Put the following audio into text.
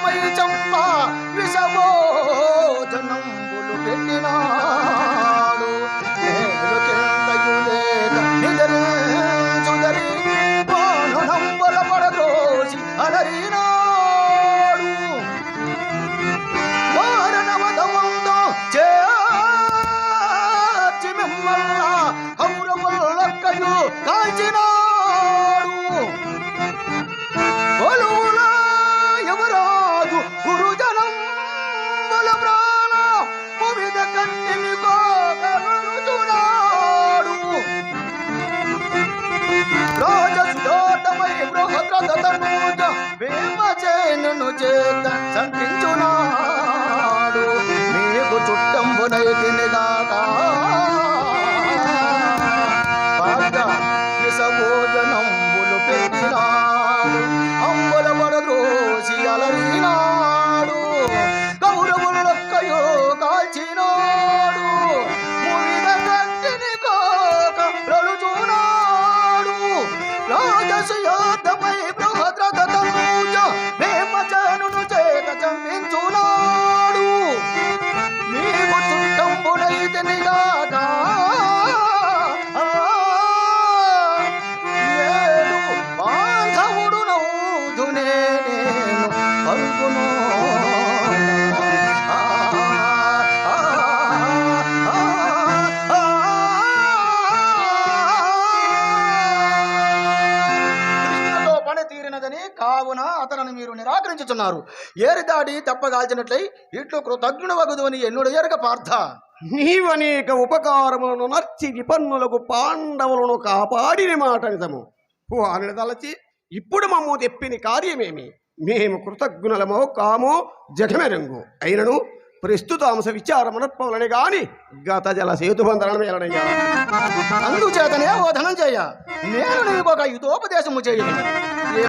సుధోతమై చంప విషభోజనంబులు పెట్టినాడు. నేడు కిందయు పడదోసి అలరినాడు. వారణవదముందో చేర్చి కౌరవులక్కయు చేత సంకించునాడు నీకు చుట్టంబునైతినిగాక కావున అతనిని మీరు నిరాకరించుచున్నారు. ఏరి దాడి తప్పగాల్చినట్లయి ఇట్లు కృతజ్ఞుడు వగుదువని ఎన్నుడు ఎరగ పార్థ. నీవనేక ఉపకారములను నర్చి విపన్నులకు పాండవులను కాపాడిన మాట నిజము. వారిని తలచి ఇప్పుడు మమ్ము తెప్పిన కార్యమేమి? మేము కృతజ్ఞులమో కామో జగమెరంగు అయినను ప్రస్తుత అంశ విచారమునప్పవలని గాని గత జల సేతుబంధనమేలనయ్యా అందుచేతనే ఓ ధనంజయ నేను నీకు ఒక యుధోపదేశము చేయను